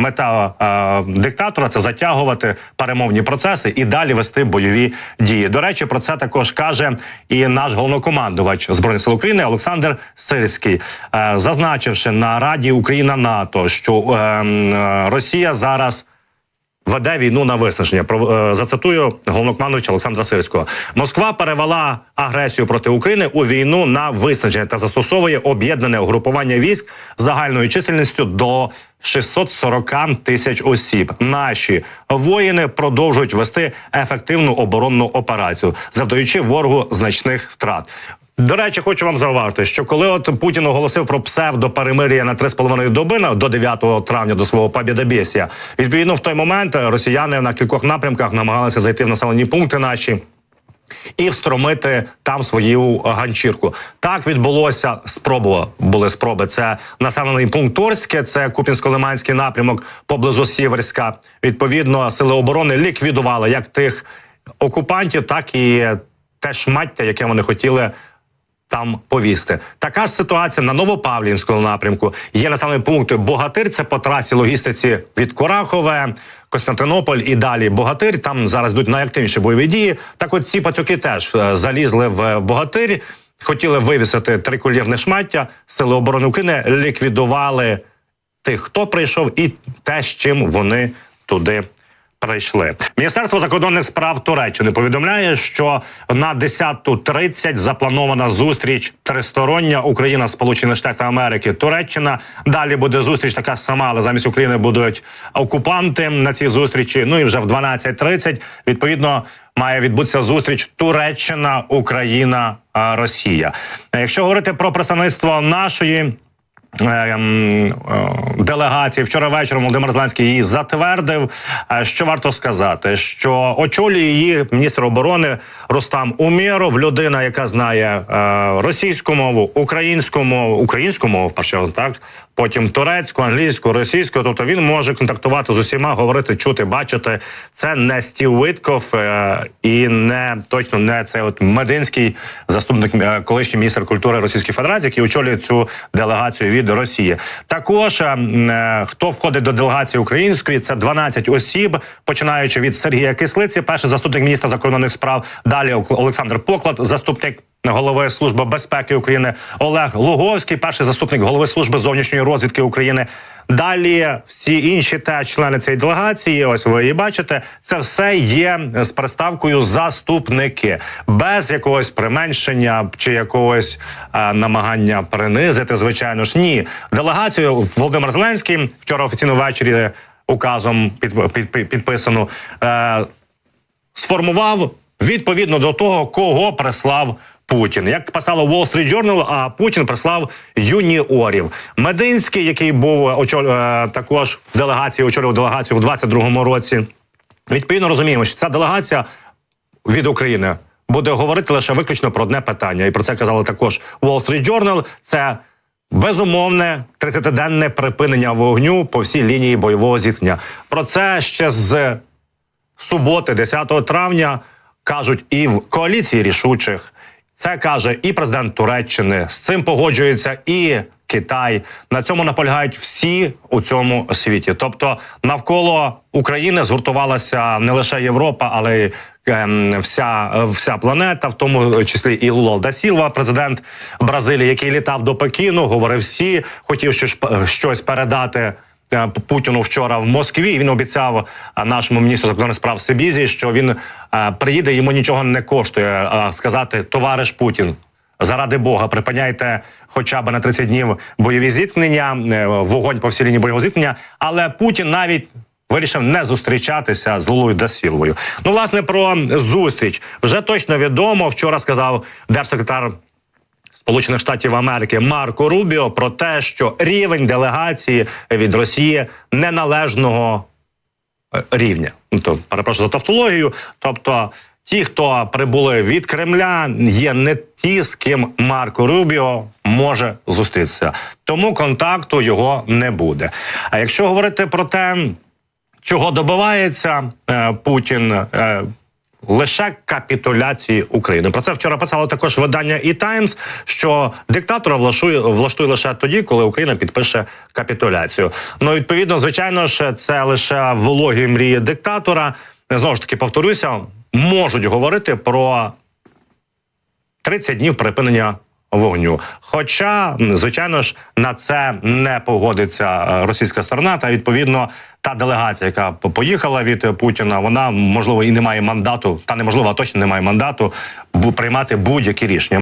Мета е, диктатора це затягувати перемовні процеси і далі вести бойові дії. До речі, про це також каже і наш головнокомандувач збройних сил України Олександр Сирський, е, зазначивши на Раді Україна НАТО, що е, е, Росія зараз. Веде війну на виснаження. Про е, зацитую головнокомандувача Олександра Сирського. Москва перевела агресію проти України у війну на виснаження та застосовує об'єднане угрупування військ загальною чисельністю до 640 тисяч осіб. Наші воїни продовжують вести ефективну оборонну операцію, завдаючи ворогу значних втрат. До речі, хочу вам зауважити, що коли от Путін оголосив про псевдоперемир'я на 3,5 доби на- до 9 травня до свого побєдобєсія, відповідно в той момент росіяни на кількох напрямках намагалися зайти в населені пункти наші. І встромити там свою ганчірку. Так відбулося. Спроба були спроби. Це населений пункт Торське, це Купінсько-Лиманський напрямок поблизу Сіверська. Відповідно, сили оборони ліквідували як тих окупантів, так і те шмаття, яке вони хотіли там повісти. Така ж ситуація на Новопавлівському напрямку. Є населений пункт Богатир. Це по трасі логістиці від Корахове, Костянтинополь і далі Богатир. Там зараз йдуть найактивніші бойові дії. Так, от ці пацюки теж е, залізли в Богатир, хотіли вивісити триколірне шмаття. Сили оборони України ліквідували тих, хто прийшов, і те, з чим вони туди. Прийшли міністерство закордонних справ Туреччини повідомляє, що на 10.30 запланована зустріч тристороння Україна, Сполучені Штати Америки, Туреччина. Далі буде зустріч така сама, але замість України будуть окупанти на цій зустрічі. Ну і вже в 12.30 відповідно має відбутися зустріч Туреччина, Україна, Росія. Якщо говорити про представництво нашої. Ем, делегації вчора вечором Володимир Зеленський її затвердив. Е, Що варто сказати, що очолює її міністр оборони Рустам Умєров, людина, яка знає е, російську мову, українську мову, українську мову, перше, так потім турецьку, англійську, російську. Тобто він може контактувати з усіма, говорити, чути, бачити. Це не Стів Витков е, і не точно не цей от Мединський заступник колишній міністр культури Російської Федерації, який очолює цю делегацію від Росії. Також е, е, хто входить до делегації української, це 12 осіб, починаючи від Сергія Кислиці, перший заступник міністра закордонних справ. Далі Олександр Поклад, заступник голови служби безпеки України, Олег Луговський, перший заступник голови служби зовнішньої розвідки України. Далі всі інші теж члени цієї делегації. Ось ви її бачите. Це все є з приставкою заступники, без якогось применшення чи якогось е, намагання принизити. Звичайно ж, ні. Делегацію Володимир Зеленський вчора офіційно ввечері указом під, під, під, підписано. Е, сформував відповідно до того, кого прислав. Путін, як писало Wall Street Journal, а Путін прислав юніорів. Мединський, який був очоль, е, також в делегації, очолював делегацію в 22-му році. Відповідно розуміємо, що ця делегація від України буде говорити лише виключно про одне питання, і про це казали також Wall Street Journal. Це безумовне 30-денне припинення вогню по всій лінії бойового зіткнення. Про це ще з суботи, 10 травня, кажуть і в коаліції рішучих. Це каже і президент Туреччини. З цим погоджується і Китай. На цьому наполягають всі у цьому світі. Тобто навколо України згуртувалася не лише Європа, але й ем, вся, вся планета, в тому числі і Лула Сілва, президент Бразилії, який літав до Пекіну, говорив всі, хотів щось передати. Е, Путіну вчора в Москві. Він обіцяв е, нашому міністру закордонних справ Сибізі, що він е, приїде, йому нічого не коштує сказати товариш Путін. Заради Бога, припиняйте хоча б на 30 днів бойові зіткнення, вогонь по всій лінії бойового зіткнення. Але Путін навіть вирішив не зустрічатися з Лулою Дасіловою. Ну, власне, про зустріч вже точно відомо. Вчора сказав держсекретар Сполучених Штатів Америки Марко Рубіо про те, що рівень делегації від Росії неналежного е, рівня. Ну, то перепрошую за тавтологію. Тобто, ті, хто прибули від Кремля, є не ті, з ким Марко Рубіо може зустрітися. Тому контакту його не буде. А якщо говорити про те, чого добивається е, Путін. Лише капітуляції України. Про це вчора писало також видання і Таймс, що диктатора влаштує, влаштує лише тоді, коли Україна підпише капітуляцію. Ну відповідно, звичайно ж, це лише вологі мрії диктатора. Знову ж таки, повторюся, можуть говорити про 30 днів припинення вогню. Хоча, звичайно ж, на це не погодиться е, російська сторона, та відповідно та делегація, яка поїхала від Путіна, вона можливо і не має мандату, та неможливо, а точно не має мандату приймати будь-які рішення.